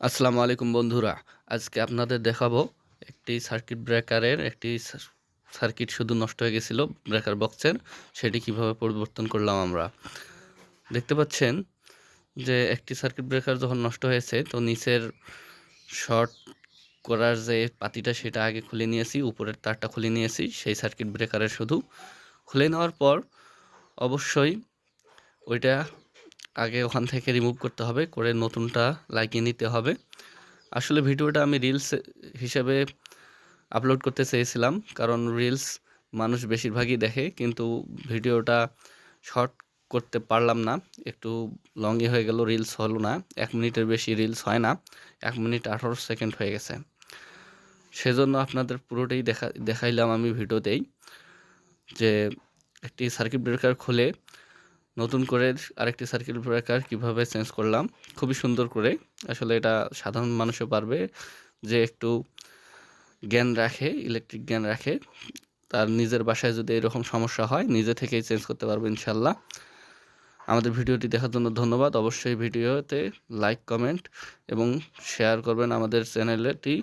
আসসালামু আলাইকুম বন্ধুরা, আজকে আপনাদের দেখাবো একটি সার্কিট ব্রেকারের একটি সার- সার্কিট শুধু নষ্ট হয়ে গেছিল ব্রেকার বক্সের, সেটি কীভাবে পরিবর্তন করলাম আমরা। দেখতে পাচ্ছেন যে একটি সার্কিট ব্রেকার যখন নষ্ট হয়েছে, তো নিচের শর্ট করার যে পাতিটা সেটা আগে খুলে নিয়েছি, উপরের তারটা খুলে নিয়েছি, সেই সার্কিট ব্রেকারের শুধু খুলে নেওয়ার পর অবশ্যই ওইটা আগে ওখান থেকে রিমুভ করতে হবে, করে নতুনটা লাগিয়ে নিতে হবে। আসলে ভিডিওটা আমি রিলস হিসেবে আপলোড করতে চেয়েছিলাম, কারণ রিলস মানুষ বেশিরভাগই দেখে, কিন্তু ভিডিওটা শর্ট করতে পারলাম না। একটু লংই হয়ে গেল রিলস হলো না, এক মিনিটের বেশি রিলস হয় না, এক মিনিট আঠারো সেকেন্ড হয়ে গেছে। সেজন্য আপনাদের পুরোটাই দেখা, দেখাইলাম আমি ভিডিওতেই, যে একটি সার্কিট ব্রেকার খুলে নতুন করে আরেকটি সার্কিট ব্রেকার কীভাবে চেঞ্জ করলাম, খুবই সুন্দর করে। আসলে এটা সাধারণ মানুষও পারবে যে একটু জ্ঞান রাখে ইলেকট্রিক জ্ঞান রাখে। তার নিজের বাসায় যদি এরকম সমস্যা হয়, নিজে থেকেই চেঞ্জ করতে পারবে ইনশাল্লাহ আমাদের ভিডিওটি দেখার জন্য ধন্যবাদ। অবশ্যই ভিডিওতে লাইক কমেন্ট এবং শেয়ার করবেন আমাদের চ্যানেলটি